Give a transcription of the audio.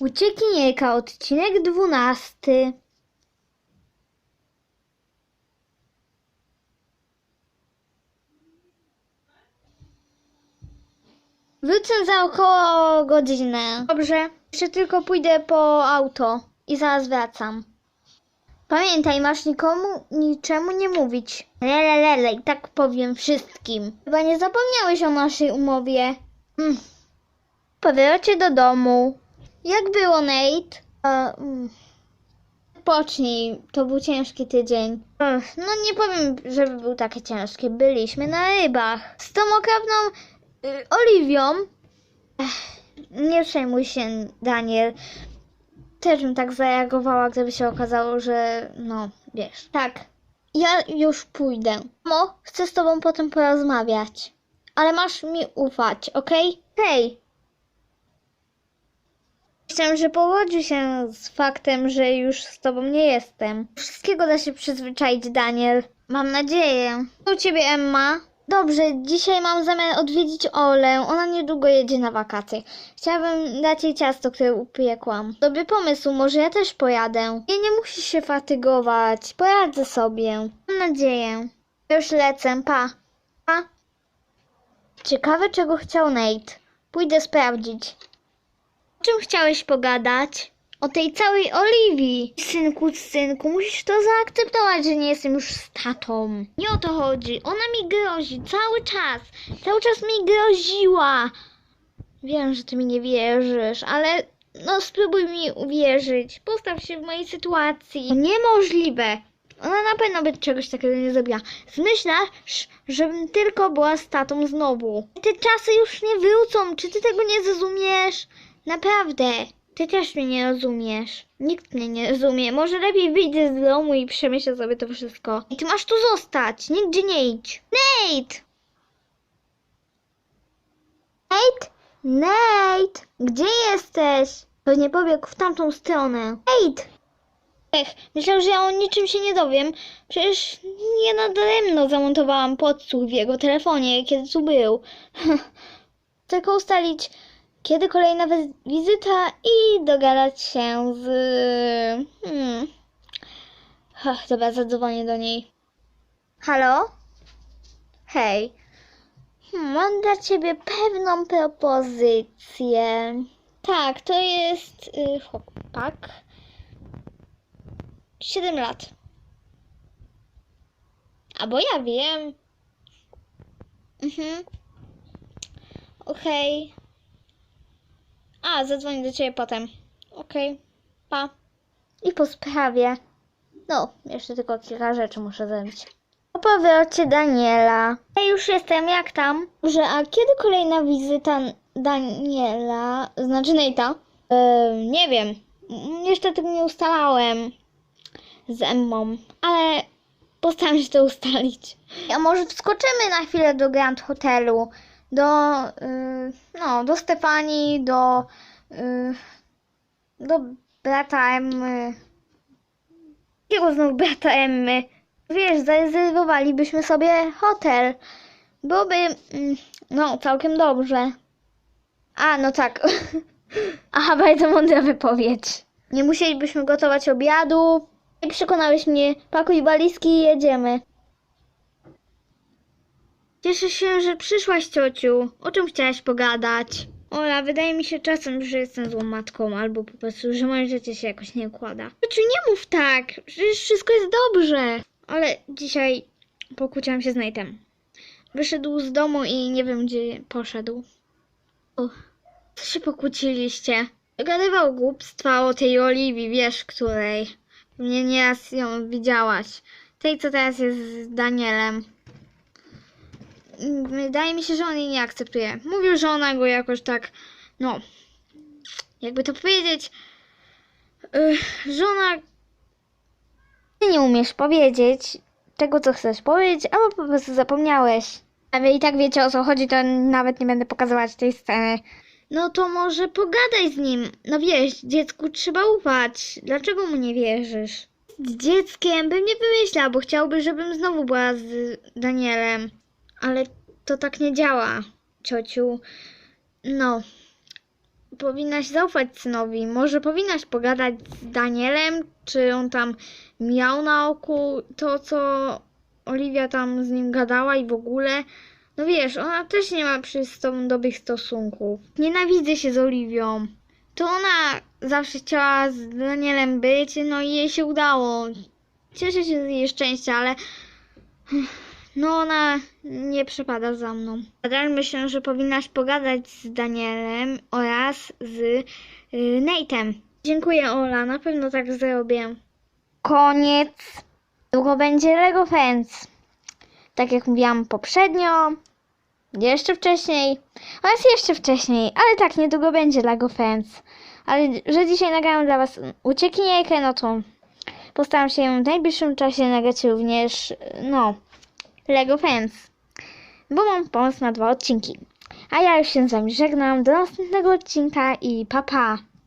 Uciekinierka, odcinek dwunasty. Wrócę za około godzinę. Dobrze. Jeszcze tylko pójdę po auto i zaraz wracam. Pamiętaj, masz nikomu niczemu nie mówić. Lelelele, i tak powiem wszystkim. Chyba nie zapomniałeś o naszej umowie. Mm. Do domu. Jak było, Nate? E, mm. Pocznij, to był ciężki tydzień. No nie powiem, żeby był taki ciężki. Byliśmy na rybach. Z tą okropną y, Oliwią. Nie przejmuj się, Daniel. Też bym tak zareagowała, gdyby się okazało, że no, wiesz. Tak, ja już pójdę. Mo, chcę z tobą potem porozmawiać. Ale masz mi ufać, okej? Hej! Myślę, że pogodził się z faktem, że już z tobą nie jestem. Wszystkiego da się przyzwyczaić, Daniel. Mam nadzieję. Co u ciebie, Emma? Dobrze, dzisiaj mam zamiar odwiedzić Olę. Ona niedługo jedzie na wakacje. Chciałabym dać jej ciasto, które upiekłam. Dobry pomysł, może ja też pojadę. Nie, nie musisz się fatygować. Poradzę sobie. Mam nadzieję. Już lecę, pa. Pa. Ciekawe, czego chciał Nate. Pójdę sprawdzić. O czym chciałeś pogadać? O tej całej Oliwii. Synku, synku, musisz to zaakceptować, że nie jestem już z tatą. Nie o to chodzi. Ona mi grozi cały czas. Cały czas mi groziła. Wiem, że ty mi nie wierzysz, ale no spróbuj mi uwierzyć. Postaw się w mojej sytuacji. Niemożliwe. Ona na pewno by czegoś takiego nie zrobiła. Zmyślasz, żebym tylko była z tatą znowu. Te czasy już nie wrócą. Czy ty tego nie zrozumiesz? Naprawdę. Ty też mnie nie rozumiesz. Nikt mnie nie rozumie. Może lepiej wyjdę z domu i przemyślę sobie to wszystko. I ty masz tu zostać. Nigdzie nie idź. Nate! Nate? Nate! Gdzie jesteś? Pewnie pobiegł w tamtą stronę. Nate! Ech, myślał, że ja o niczym się nie dowiem. Przecież nie nadaremno zamontowałam podsłuch w jego telefonie, kiedy tu był. Tylko ustalić, kiedy kolejna wi- wizyta i dogadać się z... Hmm. Ach, dobra, zadzwonię do niej. Halo? Hej. Hmm, mam dla ciebie pewną propozycję. Tak, to jest y, chłopak. 7 lat. Albo ja wiem. Mhm. Okej. A, zadzwonię do ciebie potem. Okej. Pa. I po sprawie. No, jeszcze tylko kilka rzeczy muszę zrobić. Po powrocie Daniela. Ja już jestem, jak tam? Że, a kiedy kolejna wizyta Daniela? Znaczy Nate'a? Yy, nie wiem. Jeszcze tego nie ustalałem z Emmą, ale postaram się to ustalić. A może wskoczymy na chwilę do Grand Hotelu, do, yy, no, do Stefanii, do, yy, do brata Emmy. Jakiego znowu brata Emmy? Wiesz, zarezerwowalibyśmy sobie hotel. Byłoby, mm, no, całkiem dobrze. A, no tak. Aha, bardzo mądra wypowiedź. Nie musielibyśmy gotować obiadu. I przekonałeś mnie. Pakuj walizki i jedziemy. Cieszę się, że przyszłaś, ciociu. O czym chciałaś pogadać? Ola, wydaje mi się czasem, że jestem złą matką, albo po prostu, że moje życie się jakoś nie układa. Ciociu, nie mów tak. Przecież wszystko jest dobrze. Ale dzisiaj pokłóciłam się z Nate'em. Wyszedł z domu i nie wiem, gdzie poszedł. O, co się pokłóciliście? Gadywał głupstwa o tej Oliwii, wiesz, której. Mnie nieraz ją widziałaś. Tej, co teraz jest z Danielem. Wydaje mi się, że on jej nie akceptuje. Mówił, że ona go jakoś tak, no, jakby to powiedzieć, yy. Ty nie umiesz powiedzieć tego, co chcesz powiedzieć, albo po prostu zapomniałeś. A wy i tak wiecie, o co chodzi, to nawet nie będę pokazywać tej sceny. No to może pogadaj z nim. No wiesz, dziecku trzeba ufać. Dlaczego mu nie wierzysz? Z dzieckiem bym nie wymyślał, bo chciałby, żebym znowu była z Danielem. Ale to tak nie działa, ciociu. No. powinnaś zaufać synowi. Może powinnaś pogadać z Danielem, czy on tam miał na oku to, co Oliwia tam z nim gadała i w ogóle. No wiesz, ona też nie ma przy z tobą dobrych stosunków. Nienawidzę się z Oliwią. To ona zawsze chciała z Danielem być, no i jej się udało. Cieszę się z jej szczęścia, ale no ona nie przepada za mną. Nadal myślę, że powinnaś pogadać z Danielem oraz z y, Nate'em. Dziękuję Ola, na pewno tak zrobię. Koniec. Długo będzie Lego Friends. Tak jak mówiłam poprzednio, jeszcze wcześniej oraz jeszcze wcześniej, ale tak, niedługo będzie Lego Friends. Ale że dzisiaj nagrałam dla Was uciekinierkę, no to postaram się w najbliższym czasie nagrać również, no, Lego Friends. Bo mam pomysł na dwa odcinki. A ja już się z Wami żegnam. Do następnego odcinka i pa pa!